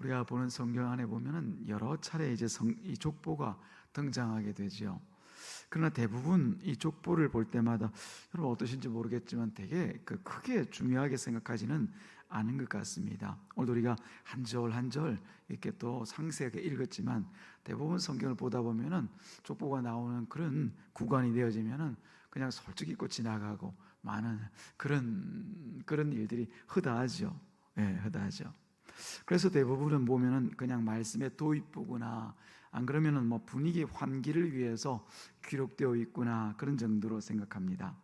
우리가 보는 성경 안에 보면은 여러 차례 이제 성, 이 족보가 등장하게 되지요. 그러나 대부분 이 족보를 볼 때마다 여러분 어떠신지 모르겠지만 되게 그 크게 중요하게 생각하지는 않은 것 같습니다. 오늘 우리가 한 절 한 절 이렇게 또 상세하게 읽었지만 대부분 성경을 보다 보면은 족보가 나오는 그런 구간이 되어지면은 그냥 솔직히 잊고 지나가고 많은 그런 그런 일들이 허다하죠. 예, 허다하죠. 그래서 대부분은 보면은 그냥 말씀의 도입부구나 안 그러면은 뭐 분위기 환기를 위해서 기록되어 있구나 그런 정도로 생각합니다.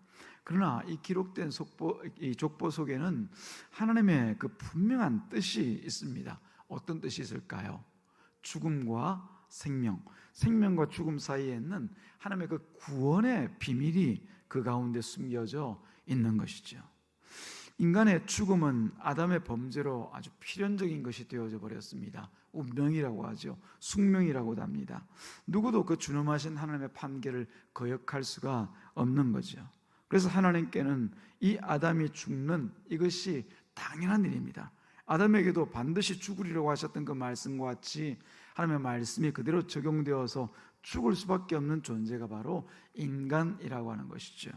그러나 이 기록된 속보, 이 족보 속에는 하나님의 그 분명한 뜻이 있습니다. 어떤 뜻이 있을까요? 죽음과 생명, 생명과 죽음 사이에는 하나님의 그 구원의 비밀이 그 가운데 숨겨져 있는 것이죠. 인간의 죽음은 아담의 범죄로 아주 필연적인 것이 되어져 버렸습니다. 운명이라고 하죠. 숙명이라고도 합니다. 누구도 그 준엄하신 하나님의 판결을 거역할 수가 없는 거죠. 그래서 하나님께는 이 아담이 죽는 이것이 당연한 일입니다. 아담에게도 반드시 죽으리라고 하셨던 그 말씀과 같이 하나님의 말씀이 그대로 적용되어서 죽을 수밖에 없는 존재가 바로 인간이라고 하는 것이죠.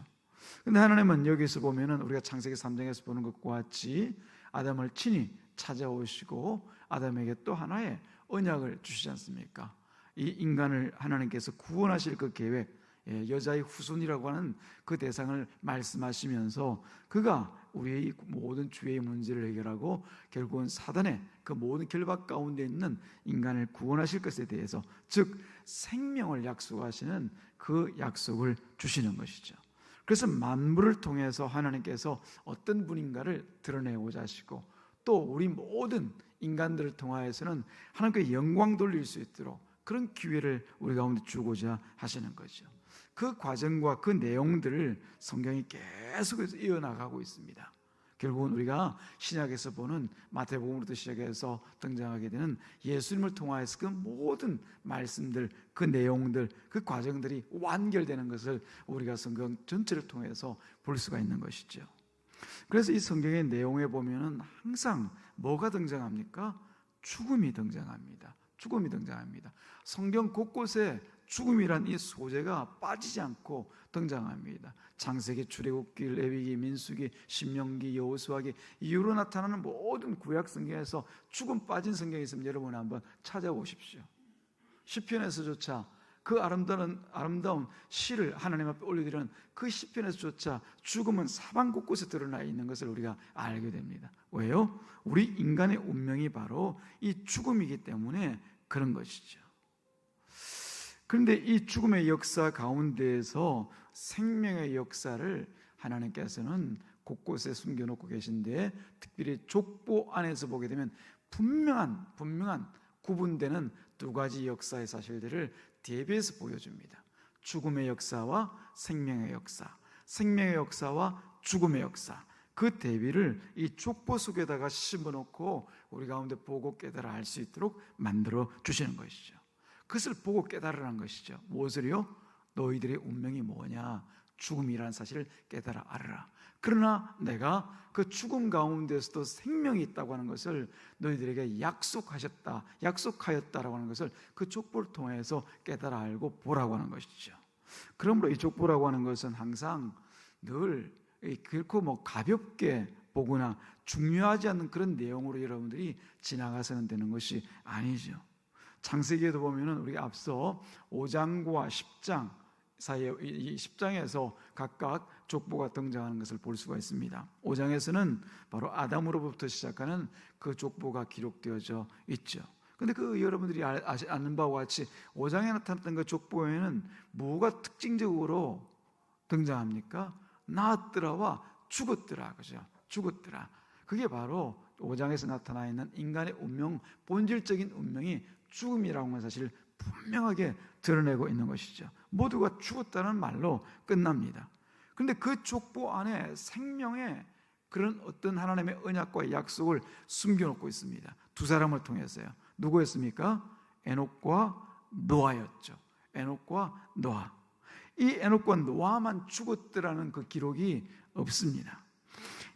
근데 하나님은 여기서 보면은 우리가 창세기 3장에서 보는 것과 같이 아담을 친히 찾아오시고 아담에게 또 하나의 언약을 주시지 않습니까? 이 인간을 하나님께서 구원하실 그 계획, 예, 여자의 후손이라고 하는 그 대상을 말씀하시면서 그가 우리의 모든 주의 문제를 해결하고 결국은 사단의 그 모든 결박 가운데 있는 인간을 구원하실 것에 대해서 즉 생명을 약속하시는 그 약속을 주시는 것이죠. 그래서 만물을 통해서 하나님께서 어떤 분인가를 드러내고자 하시고 또 우리 모든 인간들을 통하여서는 하나님께 영광 돌릴 수 있도록 그런 기회를 우리 가운데 주고자 하시는 거죠. 그 과정과 그 내용들을 성경이 계속해서 이어나가고 있습니다. 결국은 우리가 신약에서 보는 마태복음부터 시작해서 등장하게 되는 예수님을 통하여서 그 모든 말씀들, 그 내용들, 그 과정들이 완결되는 것을 우리가 성경 전체를 통해서 볼 수가 있는 것이죠. 그래서 이 성경의 내용에 보면은 항상 뭐가 등장합니까? 죽음이 등장합니다. 죽음이 등장합니다. 성경 곳곳에 죽음이란 이 소재가 빠지지 않고 등장합니다. 창세기, 출애굽기, 레위기, 민수기, 신명기, 여호수아기 이후로 나타나는 모든 구약 성경에서 죽음 빠진 성경이 있으면 여러분 한번 찾아보십시오. 시편에서조차 그 아름다운 아름다운 시를 하나님 앞에 올려드리는 그 시편에서조차 죽음은 사방 곳곳에 드러나 있는 것을 우리가 알게 됩니다. 왜요? 우리 인간의 운명이 바로 이 죽음이기 때문에 그런 것이죠. 그런데 이 죽음의 역사 가운데에서 생명의 역사를 하나님께서는 곳곳에 숨겨놓고 계신데 특별히 족보 안에서 보게 되면 분명한 분명한 구분되는 두 가지 역사의 사실들을 대비해서 보여줍니다. 죽음의 역사와 생명의 역사, 생명의 역사와 죽음의 역사. 그 대비를 이 족보 속에다가 심어놓고 우리 가운데 보고 깨달아 알 수 있도록 만들어 주시는 것이죠. 그것을 보고 깨달으라는 것이죠. 무엇을요? 너희들의 운명이 뭐냐? 죽음이라는 사실을 깨달아 알아라. 그러나 내가 그 죽음 가운데서도 생명이 있다고 하는 것을 너희들에게 약속하셨다, 약속하였다라고 하는 것을 그 족보를 통해서 깨달아 알고 보라고 하는 것이죠. 그러므로 이 족보라고 하는 것은 항상 늘 결코 뭐 가볍게 보거나 중요하지 않는 그런 내용으로 여러분들이 지나가서는 되는 것이 아니죠. 창세기에도 보면은 우리가 앞서 5장과 10장 사이에 이 10장에서 각각 족보가 등장하는 것을 볼 수가 있습니다. 5장에서는 바로 아담으로부터 시작하는 그 족보가 기록되어져 있죠. 근데 그 여러분들이 아는 바와 같이 5장에 나타났던 그 족보에는 뭐가 특징적으로 등장합니까? 나았더라와 죽었더라. 그죠? 죽었더라. 그게 바로 5장에서 나타나 있는 인간의 운명, 본질적인 운명이 죽음이라고 하는 사실을 분명하게 드러내고 있는 것이죠. 모두가 죽었다는 말로 끝납니다. 그런데 그 족보 안에 생명의 그런 어떤 하나님의 언약과 약속을 숨겨놓고 있습니다. 두 사람을 통해서요. 누구였습니까? 에녹과 노아였죠. 에녹과 노아. 이 에녹과 노아만 죽었더라는 그 기록이 없습니다.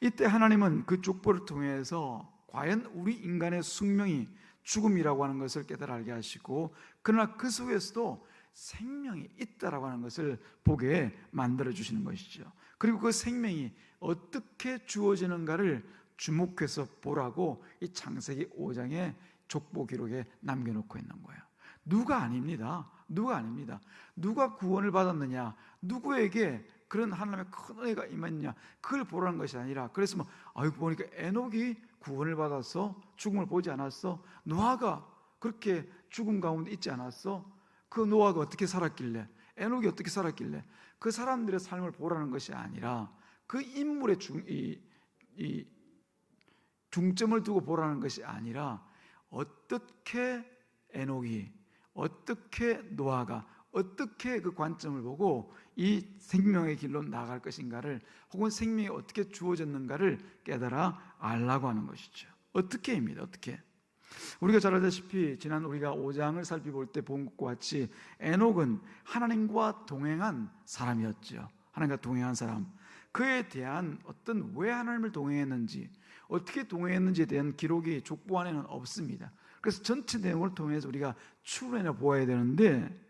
이때 하나님은 그 족보를 통해서 과연 우리 인간의 숙명이 죽음이라고 하는 것을 깨달아 알게 하시고 그러나 그 속에서도 생명이 있다라고 하는 것을 보게 만들어 주시는 것이죠. 그리고 그 생명이 어떻게 주어지는가를 주목해서 보라고 이 창세기 5장의 족보 기록에 남겨 놓고 있는 거예요. 누가 아닙니다. 누가 아닙니다. 누가 구원을 받았느냐? 누구에게 그런 하나님의 큰 은혜가 임했냐? 그걸 보라는 것이 아니라 그래서 뭐 아이고 보니까 에녹이 구원을 받아서 죽음을 보지 않았어. 노아가 그렇게 죽음 가운데 있지 않았어. 그 노아가 어떻게 살았길래 에녹이 어떻게 살았길래 그 사람들의 삶을 보라는 것이 아니라 그 인물의 중, 이, 이 중점을 두고 보라는 것이 아니라 어떻게 에녹이 어떻게 노아가 어떻게 그 관점을 보고 이 생명의 길로 나아갈 것인가를 혹은 생명이 어떻게 주어졌는가를 깨달아 알라고 하는 것이죠. 어떻게입니다. 어떻게? 우리가 잘 알다시피 지난 우리가 5장을 살펴볼 때 본 것과 같이 에녹은 하나님과 동행한 사람이었죠. 하나님과 동행한 사람. 그에 대한 어떤 왜 하나님을 동행했는지 어떻게 동행했는지에 대한 기록이 족보 안에는 없습니다. 그래서 전체 내용을 통해서 우리가 추론해 보아야 되는데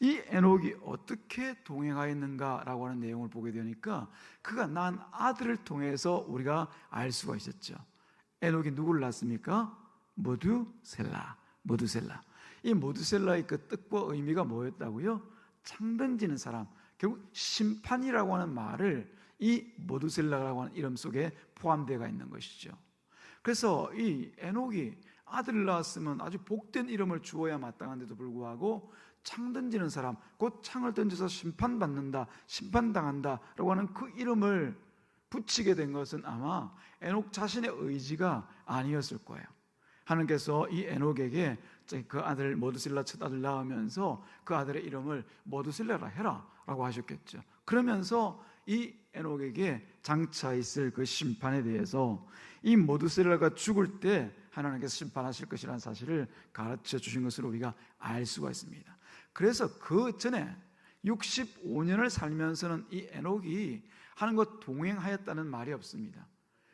이 에녹이 어떻게 동행하였는가라고 하는 내용을 보게 되니까 그가 낳은 아들을 통해서 우리가 알 수가 있었죠. 에녹이 누구를 낳습니까? 모두셀라, 모두셀라. 이 모두셀라의 그 뜻과 의미가 뭐였다고요? 창던지는 사람. 결국 심판이라고 하는 말을 이 모두셀라라고 하는 이름 속에 포함되어 있는 것이죠. 그래서 이 에녹이 아들을 낳았으면 아주 복된 이름을 주어야 마땅한데도 불구하고 창 던지는 사람, 곧 창을 던져서 심판받는다, 심판당한다 라고 하는 그 이름을 붙이게 된 것은 아마 에녹 자신의 의지가 아니었을 거예요. 하나님께서 이 에녹에게 그 아들 모두실라 첫 아들 낳으면서 그 아들의 이름을 모두실라라 해라 라고 하셨겠죠. 그러면서 이 에녹에게 장차 있을 그 심판에 대해서 이 모두셀라가 죽을 때 하나님께서 심판하실 것이라는 사실을 가르쳐 주신 것으로 우리가 알 수가 있습니다. 그래서 그 전에 65년을 살면서는 이 에녹이 하나님과 동행하였다는 말이 없습니다.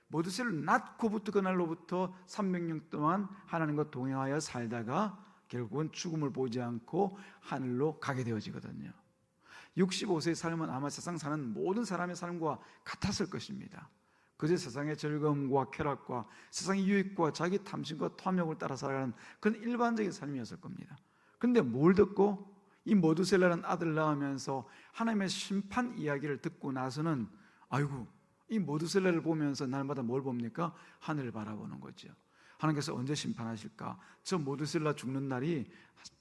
모두셀을 낳고부터 그날로부터 300년 동안 하나님과 동행하여 살다가 결국은 죽음을 보지 않고 하늘로 가게 되어지거든요. 65세의 삶은 아마 세상 사는 모든 사람의 삶과 같았을 것입니다. 그저 세상의 즐거움과 쾌락과 세상의 유익과 자기 탐심과 탐욕을 따라 살아가는 그런 일반적인 삶이었을 겁니다. 근데 뭘 듣고 이 모두셀라는 아들 낳으면서 하나님의 심판 이야기를 듣고 나서는 아이고 이 모두셀라를 보면서 날마다 뭘 봅니까? 하늘을 바라보는 거죠. 하나님께서 언제 심판하실까? 저 모두셀라 죽는 날이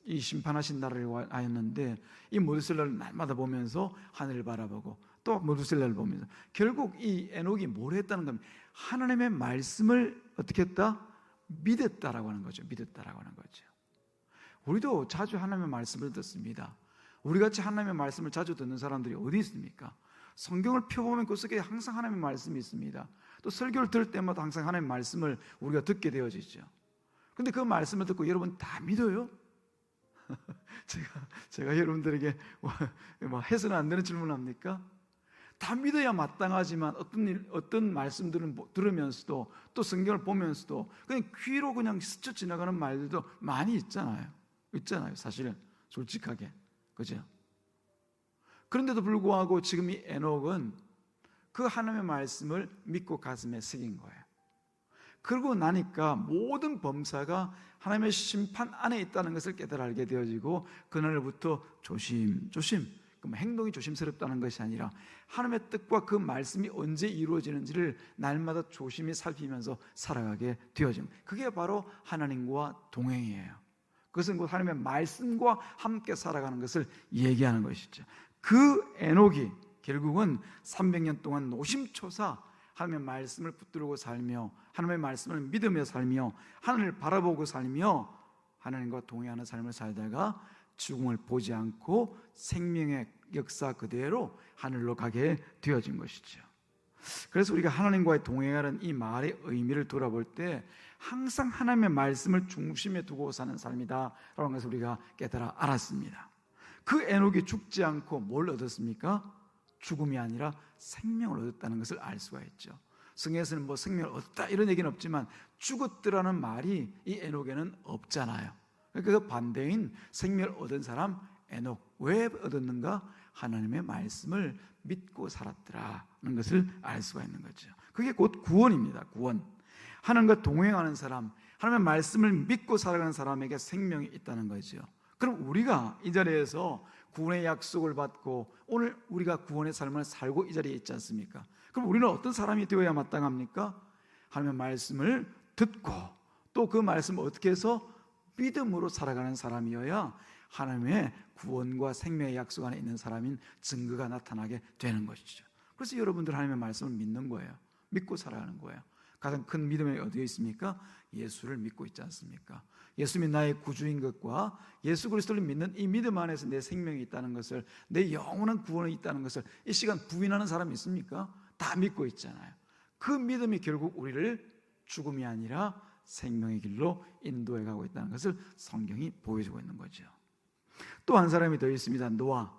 이 심판하신 날이었는데 이 모두셀라를 날마다 보면서 하늘을 바라보고 또 모두셀라를 보면서 결국 이 에녹이 뭘 했다는 겁니다. 하나님의 말씀을 어떻게 했다? 믿었다라고 하는 거죠. 믿었다라고 하는 거죠. 우리도 자주 하나님의 말씀을 듣습니다. 우리 같이 하나님의 말씀을 자주 듣는 사람들이 어디 있습니까? 성경을 펴보면 그 속에 항상 하나님의 말씀이 있습니다. 또 설교를 들을 때마다 항상 하나님의 말씀을 우리가 듣게 되어지죠. 근데 그 말씀을 듣고 여러분 다 믿어요? 제가, 제가 여러분들에게 뭐, 뭐 해서는 안 되는 질문을 합니까? 다 믿어야 마땅하지만 어떤 일, 어떤 말씀들은 뭐 들으면서도 또 성경을 보면서도 그냥 귀로 그냥 스쳐 지나가는 말들도 많이 있잖아요. 있잖아요. 사실은 솔직하게. 그죠? 그런데도 불구하고 지금 이 에녹은 그 하나님의 말씀을 믿고 가슴에 새긴 거예요. 그러고 나니까 모든 범사가 하나님의 심판 안에 있다는 것을 깨달아 알게 되어지고 그날부터 조심, 조심. 그럼 행동이 조심스럽다는 것이 아니라 하나님의 뜻과 그 말씀이 언제 이루어지는지를 날마다 조심히 살피면서 살아가게 되어집니다. 그게 바로 하나님과 동행이에요. 그것은 곧 하나님의 말씀과 함께 살아가는 것을 얘기하는 것이죠. 그 에녹이 결국은 300년 동안 노심초사 하나님의 말씀을 붙들고 살며 하나님의 말씀을 믿으며 살며 하나님을 바라보고 살며 하나님과 동행하는 삶을 살다가 죽음을 보지 않고 생명의 역사 그대로 하늘로 가게 되어진 것이죠. 그래서 우리가 하나님과의 동행하는 이 말의 의미를 돌아볼 때 항상 하나님의 말씀을 중심에 두고 사는 삶이다 라는 것을 우리가 깨달아 알았습니다. 그 에녹이 죽지 않고 뭘 얻었습니까? 죽음이 아니라 생명을 얻었다는 것을 알 수가 있죠. 성에서는 뭐 생명을 얻었다 이런 얘기는 없지만 죽었더라는 말이 이 에녹에는 없잖아요. 그래서 반대인 생명을 얻은 사람 에녹 왜 얻었는가? 하나님의 말씀을 믿고 살았더라는 것을 알 수가 있는 거죠. 그게 곧 구원입니다. 구원. 하나님과 동행하는 사람, 하나님의 말씀을 믿고 살아가는 사람에게 생명이 있다는 거죠. 그럼 우리가 이 자리에서 구원의 약속을 받고 오늘 우리가 구원의 삶을 살고 이 자리에 있지 않습니까? 그럼 우리는 어떤 사람이 되어야 마땅합니까? 하나님의 말씀을 듣고 또 그 말씀을 어떻게 해서 믿음으로 살아가는 사람이어야 하나님의 구원과 생명의 약속 안에 있는 사람인 증거가 나타나게 되는 것이죠. 그래서 여러분들 하나님의 말씀을 믿는 거예요. 믿고 살아가는 거예요. 가장 큰 믿음이 어디에 있습니까? 예수를 믿고 있지 않습니까? 예수님이 나의 구주인 것과 예수 그리스도를 믿는 이 믿음 안에서 내 생명이 있다는 것을 내 영원한 구원이 있다는 것을 이 시간 부인하는 사람이 있습니까? 다 믿고 있잖아요. 그 믿음이 결국 우리를 죽음이 아니라 생명의 길로 인도해 가고 있다는 것을 성경이 보여주고 있는 거죠. 또 한 사람이 더 있습니다. 노아.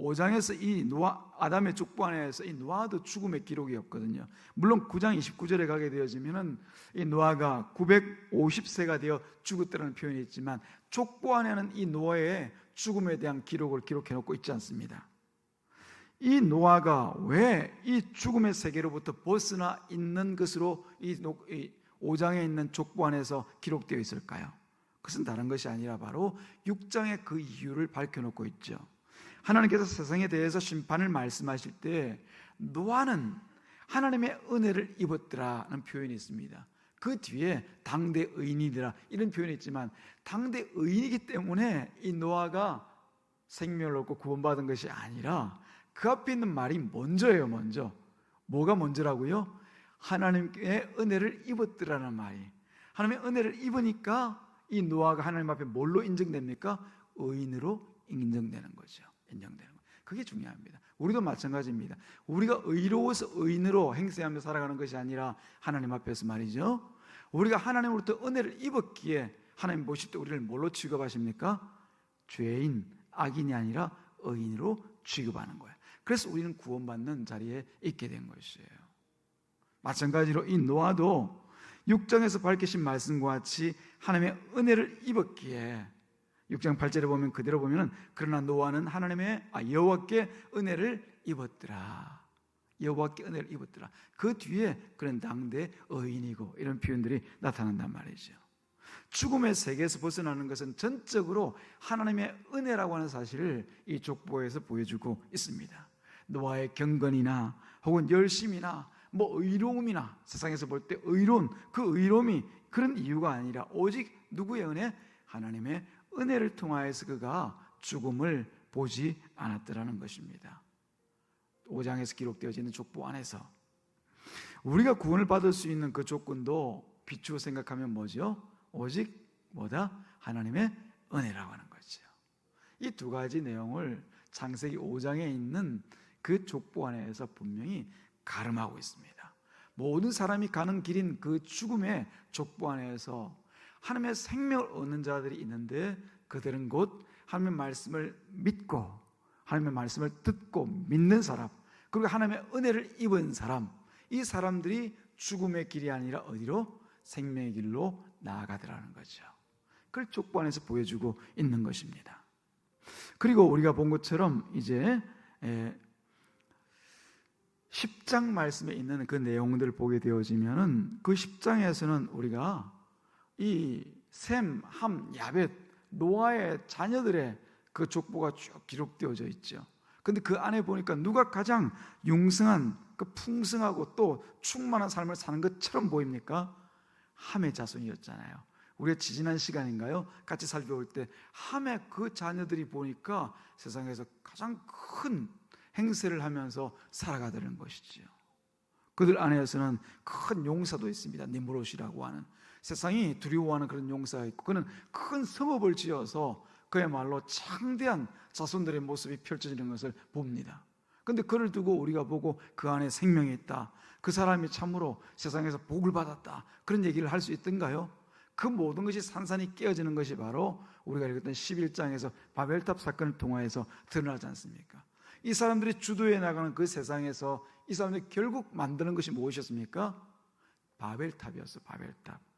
5장에서 이 노아 아담의 족보 안에서 이 노아도 죽음의 기록이 없거든요. 물론 9장 29절에 가게 되어지면은 이 노아가 950세가 되어 죽었다는 표현이 있지만 족보 안에는 이 노아의 죽음에 대한 기록을 기록해 놓고 있지 않습니다. 이 노아가 왜 이 죽음의 세계로부터 벗어나 있는 것으로 이 5장에 있는 족보 안에서 기록되어 있을까요? 그것은 다른 것이 아니라 바로 6장의 그 이유를 밝혀놓고 있죠. 하나님께서 세상에 대해서 심판을 말씀하실 때 노아는 하나님의 은혜를 입었더라는 표현이 있습니다. 그 뒤에 당대 의인이더라 이런 표현이 있지만 당대 의인이기 때문에 이 노아가 생명을 얻고 구원받은 것이 아니라 그 앞에 있는 말이 먼저예요, 먼저. 뭐가 먼저라고요? 하나님의 은혜를 입었더라는 말이. 하나님의 은혜를 입으니까 이 노아가 하나님 앞에 뭘로 인정됩니까? 의인으로 인정되는 거죠. 인정되는 거. 그게 중요합니다. 우리도 마찬가지입니다. 우리가 의로워서 의인으로 행세하며 살아가는 것이 아니라 하나님 앞에서 말이죠. 우리가 하나님으로부터 은혜를 입었기에 하나님 보실 때 우리를 뭘로 취급하십니까? 죄인, 악인이 아니라 의인으로 취급하는 거예요. 그래서 우리는 구원받는 자리에 있게 된 것이에요. 마찬가지로 이 노아도 6장에서 밝히신 말씀과 같이 하나님의 은혜를 입었기에 6장 8절에 보면 그대로 보면은 그러나 노아는 하나님의 아, 여호와께 은혜를 입었더라. 여호와께 은혜를 입었더라. 그 뒤에 그런 당대 의인이고 이런 표현들이 나타난단 말이죠. 죽음의 세계에서 벗어나는 것은 전적으로 하나님의 은혜라고 하는 사실을 이 족보에서 보여주고 있습니다. 노아의 경건이나 혹은 열심이나 뭐 의로움이나 세상에서 볼 때 의로운 그 의로움이 그런 이유가 아니라 오직 누구의 은혜? 하나님의 은혜를 통하여서 그가 죽음을 보지 않았더라는 것입니다. 5장에서 기록되어지는 족보 안에서 우리가 구원을 받을 수 있는 그 조건도 비추어 생각하면 뭐죠? 오직 뭐다? 하나님의 은혜라고 하는 거죠. 이 두 가지 내용을 창세기 5장에 있는 그 족보 안에서 분명히 가름하고 있습니다. 모든 사람이 가는 길인 그 죽음의 족보 안에서 하나님의 생명을 얻는 자들이 있는데 그들은 곧 하나님의 말씀을 믿고 하나님의 말씀을 듣고 믿는 사람 그리고 하나님의 은혜를 입은 사람 이 사람들이 죽음의 길이 아니라 어디로 생명의 길로 나아가더라는 거죠. 그걸 족보 안에서 보여주고 있는 것입니다. 그리고 우리가 본 것처럼 이제 10장 말씀에 있는 그 내용들을 보게 되어지면은 그 10장에서는 우리가 이 셈, 함, 야벳, 노아의 자녀들의 그 족보가 쭉 기록되어져 있죠. 근데 그 안에 보니까 누가 가장 융성한 그 풍성하고 또 충만한 삶을 사는 것처럼 보입니까? 함의 자손이었잖아요. 우리가 지지난 시간인가요? 같이 살펴볼 때 함의 그 자녀들이 보니까 세상에서 가장 큰 행세를 하면서 살아가는 것이지요. 그들 안에서는 큰 용사도 있습니다. 니무롯이라고 하는 세상이 두려워하는 그런 용사가 있고 그는 큰 성읍을 지어서 그야말로 창대한 자손들의 모습이 펼쳐지는 것을 봅니다. 근데 그를 두고 우리가 보고 그 안에 생명이 있다. 그 사람이 참으로 세상에서 복을 받았다. 그런 얘기를 할 수 있던가요? 그 모든 것이 산산이 깨어지는 것이 바로 우리가 읽었던 11장에서 바벨탑 사건을 통하여서 드러나지 않습니까? 이 사람들이 주도해 나가는 그 세상에서 이 사람들이 결국 만드는 것이 무엇이었습니까? 바벨탑이었어, 바벨탑.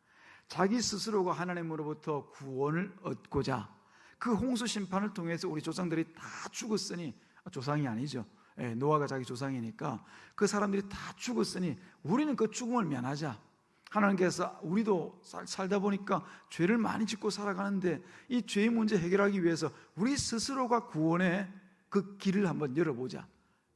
자기 스스로가 하나님으로부터 구원을 얻고자 그 홍수 심판을 통해서 우리 조상들이 다 죽었으니 아, 조상이 아니죠. 예, 노아가 자기 조상이니까 그 사람들이 다 죽었으니 우리는 그 죽음을 면하자. 하나님께서 우리도 살- 살다 보니까 죄를 많이 짓고 살아가는데 이 죄의 문제 해결하기 위해서 우리 스스로가 구원의 그 길을 한번 열어보자.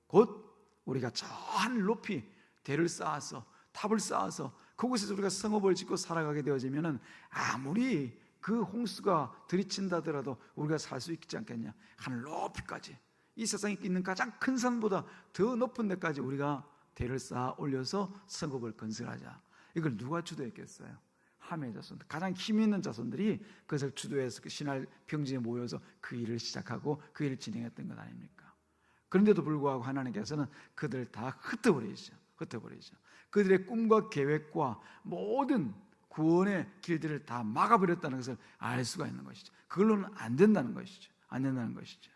곧 우리가 저 하늘 높이 대를 쌓아서 탑을 쌓아서 그곳에서 우리가 성읍을 짓고 살아가게 되어지면은 아무리 그 홍수가 들이친다더라도 우리가 살 수 있지 않겠냐? 하늘 높이까지 이 세상에 있는 가장 큰 산보다 더 높은 데까지 우리가 대를 쌓아 올려서 성읍을 건설하자. 이걸 누가 주도했겠어요? 함의 자손들, 가장 힘 있는 자손들이 그것을 주도해서 그 신할 평지에 모여서 그 일을 시작하고 그 일을 진행했던 것 아닙니까? 그런데도 불구하고 하나님께서는 그들을 다 흩어버리죠. 흩어버리죠. 그들의 꿈과 계획과 모든 구원의 길들을 다 막아버렸다는 것을 알 수가 있는 것이죠. 그걸로는 안 된다는 것이죠. 안 된다는 것이죠.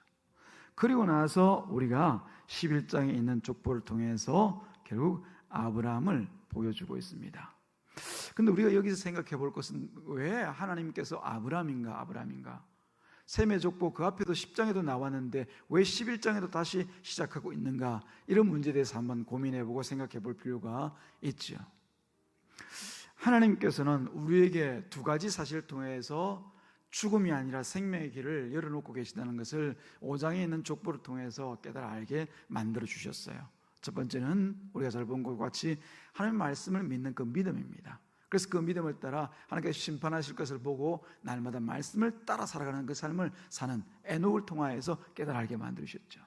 그리고 나서 우리가 11장에 있는 족보를 통해서 결국 아브라함을 보여주고 있습니다. 근데 우리가 여기서 생각해 볼 것은 왜 하나님께서 아브라함인가 아브라함인가 셈의 족보 그 앞에도 10장에도 나왔는데 왜 11장에도 다시 시작하고 있는가 이런 문제에 대해서 한번 고민해 보고 생각해 볼 필요가 있죠. 하나님께서는 우리에게 두 가지 사실을 통해서 죽음이 아니라 생명의 길을 열어놓고 계시다는 것을 5장에 있는 족보를 통해서 깨달아 알게 만들어 주셨어요. 첫 번째는 우리가 잘 본 것과 같이 하나님 말씀을 믿는 그 믿음입니다. 그래서 그 믿음을 따라 하나님께서 심판하실 것을 보고 날마다 말씀을 따라 살아가는 그 삶을 사는 에녹을 통하여서 깨달아 알게 만들으셨죠.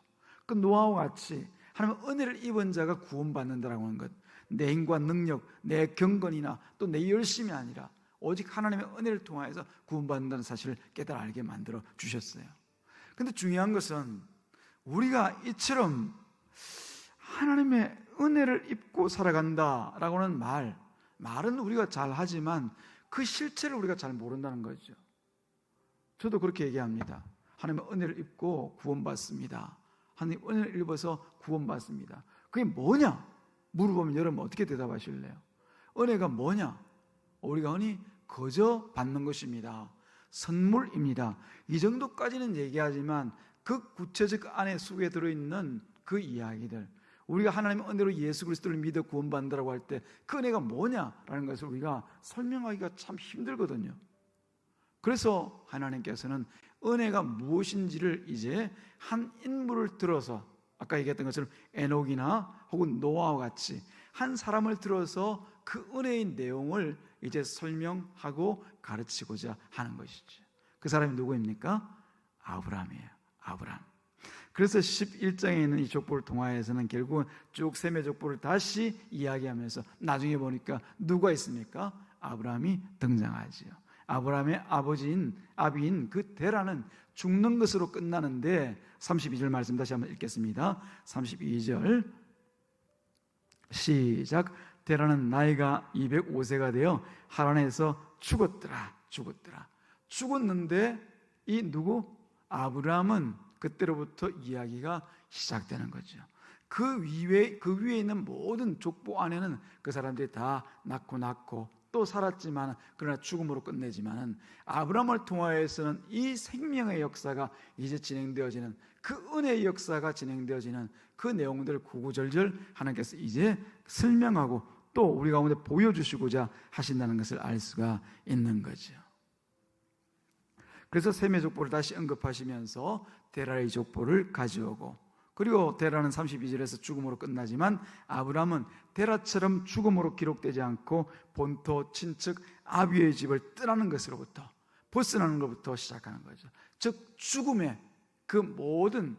그 노아와 같이 하나님 은혜를 입은 자가 구원받는다라고 하는 것. 내 힘과 능력, 내 경건이나 또 내 열심이 아니라 오직 하나님의 은혜를 통하여서 구원받는다는 사실을 깨달아 알게 만들어 주셨어요. 근데 중요한 것은 우리가 이처럼 하나님의 은혜를 입고 살아간다라고 하는 말, 말은 우리가 잘 하지만 그 실체를 우리가 잘 모른다는 거죠. 저도 그렇게 얘기합니다. 하나님의 은혜를 입고 구원받습니다. 하나님 은혜를 입어서 구원받습니다. 그게 뭐냐? 물어보면 여러분 어떻게 대답하실래요? 은혜가 뭐냐? 우리가 흔히 거저 받는 것입니다. 선물입니다. 이 정도까지는 얘기하지만 그 구체적 안에 속에 들어있는 그 이야기들 우리가 하나님의 은혜로 예수 그리스도를 믿어 구원받는다고 할 때 그 은혜가 뭐냐라는 것을 우리가 설명하기가 참 힘들거든요. 그래서 하나님께서는 은혜가 무엇인지를 이제 한 인물을 들어서 아까 얘기했던 것처럼 에녹이나 혹은 노아와 같이 한 사람을 들어서 그 은혜의 내용을 이제 설명하고 가르치고자 하는 것이죠. 그 사람이 누구입니까? 아브라함이에요. 아브라함. 그래서 11장에 있는 이 족보를 통하여서는 결국은 쭉 셈의 족보를 다시 이야기하면서 나중에 보니까 누가 있습니까? 아브라함이 등장하지요. 아브라함의 아버지인 아비인 그 데라는 죽는 것으로 끝나는데 32절 말씀 다시 한번 읽겠습니다. 32절 시작 데라는 나이가 205세가 되어 하란에서 죽었더라 죽었더라 죽었는데 이 누구 아브라함은 그때로부터 이야기가 시작되는 거죠. 그 위에 그 위에 있는 모든 족보 안에는 그 사람들이 다 낳고 낳고 또 살았지만 그러나 죽음으로 끝내지만은 아브라함을 통하여서는 이 생명의 역사가 이제 진행되어지는 그 은혜의 역사가 진행되어지는 그 내용들을 구구절절 하나님께서 이제 설명하고 또 우리 가운데 보여주시고자 하신다는 것을 알 수가 있는 거죠. 그래서 셈의 족보를 다시 언급하시면서 데라의 족보를 가져오고 그리고 데라는 32절에서 죽음으로 끝나지만 아브라함은 데라처럼 죽음으로 기록되지 않고 본토 친척 아비의 집을 떠나는 것으로부터 벗어나는 것부터 시작하는 거죠. 즉 죽음의 그 모든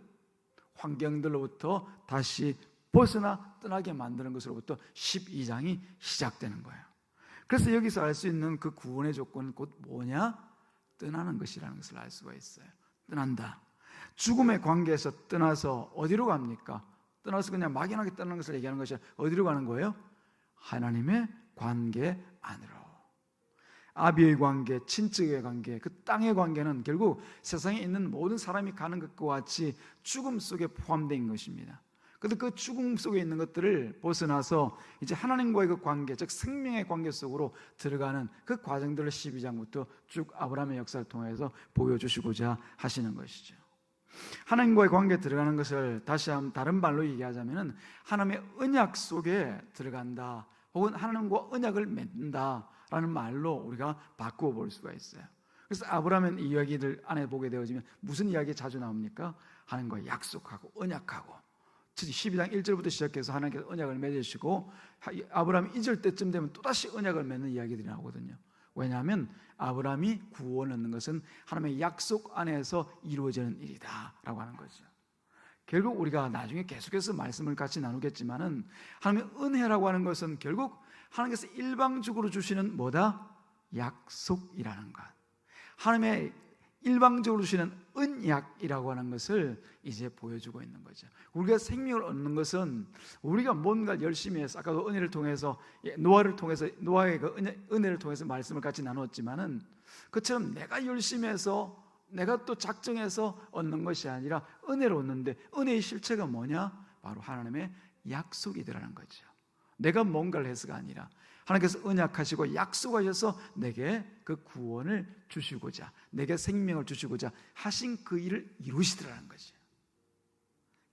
환경들로부터 다시 벗어나 떠나게 만드는 것으로부터 12장이 시작되는 거예요. 그래서 여기서 알 수 있는 그 구원의 조건은 곧 뭐냐? 떠나는 것이라는 것을 알 수가 있어요. 떠난다. 죽음의 관계에서 떠나서 어디로 갑니까? 떠나서 그냥 막연하게 떠나는 것을 얘기하는 것이 어디로 가는 거예요? 하나님의 관계 안으로. 아비의 관계, 친척의 관계, 그 땅의 관계는 결국 세상에 있는 모든 사람이 가는 것과 같이 죽음 속에 포함된 것입니다. 그런데 그 죽음 속에 있는 것들을 벗어나서 이제 하나님과의 그 관계, 즉 생명의 관계 속으로 들어가는 그 과정들을 12장부터 쭉 아브라함의 역사를 통해서 보여주시고자 하시는 것이죠. 하나님과의 관계에 들어가는 것을 다시 한번 다른 말로 얘기하자면은 하나님의 언약 속에 들어간다. 혹은 하나님과 언약을 맺는다라는 말로 우리가 바꾸어 볼 수가 있어요. 그래서 아브라함은 이 이야기들 안에 보게 되어지면 무슨 이야기 자주 나옵니까? 하나님과 약속하고 언약하고 12장 1절부터 시작해서 하나님께서 언약을 맺으시고 아브라함이 2절 때쯤 되면 또다시 언약을 맺는 이야기들이 나오거든요. 왜냐하면 아브라함이 구원 얻는 것은 하나님의 약속 안에서 이루어지는 일이다라고 하는 거죠. 결국 우리가 나중에 계속해서 말씀을 같이 나누겠지만은 하나님의 은혜라고 하는 것은 결국 하나님께서 일방적으로 주시는 뭐다? 약속이라는 것. 하나님의 일방적으로 주시는 은약이라고 하는 것을 이제 보여주고 있는 거죠. 우리가 생명을 얻는 것은 우리가 뭔가 열심히 해서 아까도 은혜를 통해서 예, 노아를 통해서 노아의 그 은혜, 은혜 를 통해서 말씀을 같이 나눴지만은 그처럼 내가 열심히 해서 내가 또 작정해서 얻는 것이 아니라 은혜로 얻는데 은혜의 실체가 뭐냐? 바로 하나님의 약속이더라는 거죠. 내가 뭔가를 해서가 아니라 하나님께서 언약하시고 약속하셔서 내게 그 구원을 주시고자 내게 생명을 주시고자 하신 그 일을 이루시더라는 거죠.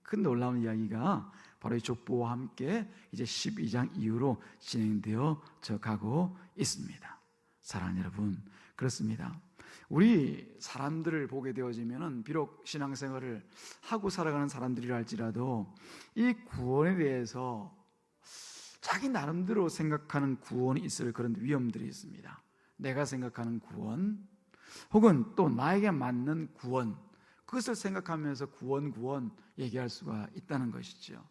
큰 놀라운 이야기가 바로 이 족보와 함께 이제 12장 이후로 진행되어 져 가고 있습니다. 사랑하는 여러분, 그렇습니다. 우리 사람들을 보게 되어지면은 비록 신앙생활을 하고 살아가는 사람들이라 할지라도 이 구원에 대해서 자기 나름대로 생각하는 구원이 있을 그런 위험들이 있습니다. 내가 생각하는 구원, 혹은 또 나에게 맞는 구원, 그것을 생각하면서 구원, 구원 얘기할 수가 있다는 것이죠.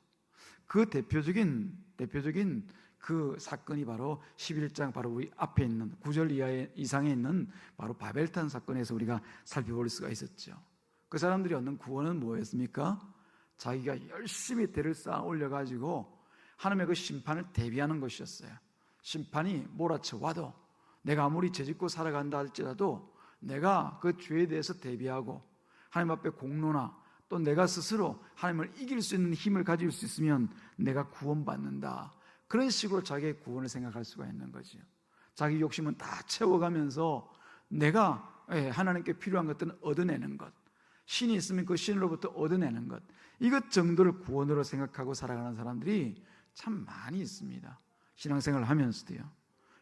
그 대표적인, 대표적인 그 사건이 바로 11장 바로 우리 앞에 있는 9절 이하에, 이상에 있는 바로 바벨탄 사건에서 우리가 살펴볼 수가 있었죠. 그 사람들이 얻는 구원은 뭐였습니까? 자기가 열심히 대를 쌓아 올려가지고 하나님의 그 심판을 대비하는 것이었어요. 심판이 몰아쳐 와도 내가 아무리 죄짓고 살아간다 할지라도 내가 그 죄에 대해서 대비하고 하나님 앞에 공로나 또 내가 스스로 하나님을 이길 수 있는 힘을 가질 수 있으면 내가 구원받는다. 그런 식으로 자기의 구원을 생각할 수가 있는 거죠. 자기 욕심은 다 채워가면서 내가 예, 하나님께 필요한 것들은 얻어내는 것. 신이 있으면 그 신으로부터 얻어내는 것. 이것 정도를 구원으로 생각하고 살아가는 사람들이 참 많이 있습니다. 신앙생활을 하면서도요.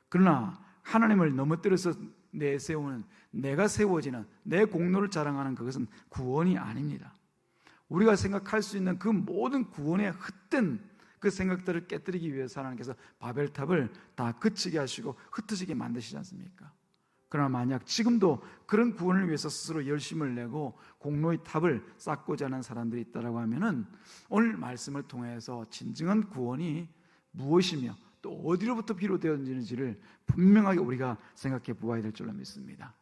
그러나 하나님을 넘어뜨려서 내세우는 내가 세워지는 내 공로를 자랑하는 그것은 구원이 아닙니다. 우리가 생각할 수 있는 그 모든 구원의 헛된 그 생각들을 깨뜨리기 위해서 하나님께서 바벨탑을 다 그치게 하시고 흩어지게 만드시지 않습니까? 그러나 만약 지금도 그런 구원을 위해서 스스로 열심을 내고 공로의 탑을 쌓고자 하는 사람들이 있다라고 하면은 오늘 말씀을 통해서 진정한 구원이 무엇이며 또 어디로부터 비롯되었는지를 분명하게 우리가 생각해 보아야 될 줄로 믿습니다.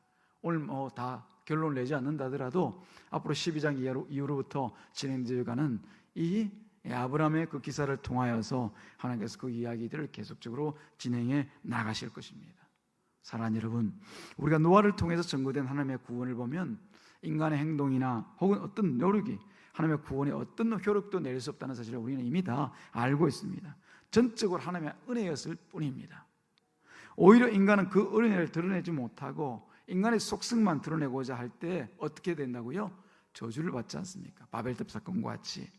오늘 뭐 다 결론 내지 않는다더라도 앞으로 12장 이후로부터 진행되어 가는 이 아브라함의 그 기사를 통하여서 하나님께서 그 이야기들을 계속적으로 진행해 나가실 것입니다. 사랑하는 여러분, 우리가 노아를 통해서 전거된 하나님의 구원을 보면 인간의 행동이나 혹은 어떤 노력이 하나님의 구원에 어떤 효력도 낼 수 없다는 사실을 우리는 이미 다 알고 있습니다. 전적으로 하나님의 은혜였을 뿐입니다. 오히려 인간은 그 은혜를 드러내지 못하고 인간의 속성만 드러내고자 할 때 어떻게 된다고요? 저주를 받지 않습니까? 바벨탑 사건과 같이.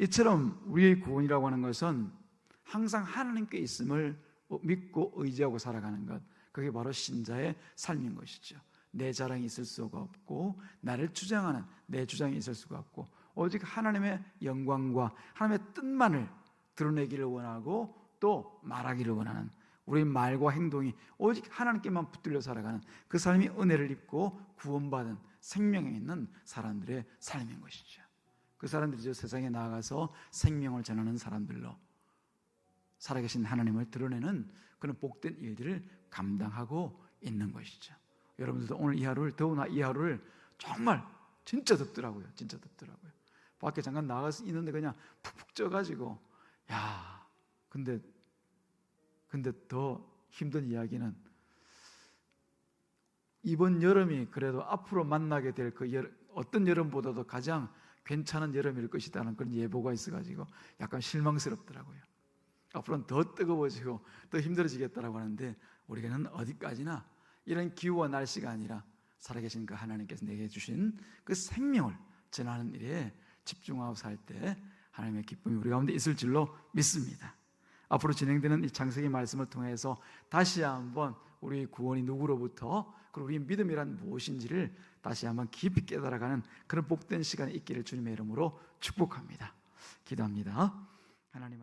이처럼 우리의 구원이라고 하는 것은 항상 하나님께 있음을 믿고 의지하고 살아가는 것. 그게 바로 신자의 삶인 것이죠. 내 자랑이 있을 수가 없고 나를 주장하는 내 주장이 있을 수가 없고 오직 하나님의 영광과 하나님의 뜻만을 드러내기를 원하고 또 말하기를 원하는 우리 말과 행동이 오직 하나님께만 붙들려 살아가는 그 삶이 은혜를 입고 구원받은 생명에 있는 사람들의 삶인 것이죠. 그 사람들이 저 세상에 나아가서 생명을 전하는 사람들로 살아계신 하나님을 드러내는 그런 복된 일들을 감당하고 있는 것이죠. 여러분들도 오늘 이 하루를 더우나 이 하루를 정말 진짜 덥더라고요. 진짜 덥더라고요. 밖에 잠깐 나가서 있는데 그냥 푹푹 쪄가지고 야 근데 근데 더 힘든 이야기는 이번 여름이 그래도 앞으로 만나게 될 그 어떤 여름보다도 가장 괜찮은 여름일 것이라는 그런 예보가 있어가지고 약간 실망스럽더라고요. 앞으로는 더 뜨거워지고 더 힘들어지겠다라고 하는데 우리는 어디까지나 이런 기후와 날씨가 아니라 살아계신 그 하나님께서 내게 주신 그 생명을 전하는 일에 집중하고 살 때 하나님의 기쁨이 우리 가운데 있을 줄로 믿습니다. 앞으로 진행되는 이 창세기 말씀을 통해서 다시 한번 우리 구원이 누구로부터 그리고 우리 믿음이란 무엇인지를 다시 한번 깊이 깨달아가는 그런 복된 시간이 있기를 주님의 이름으로 축복합니다. 기도합니다. 하나님 아버지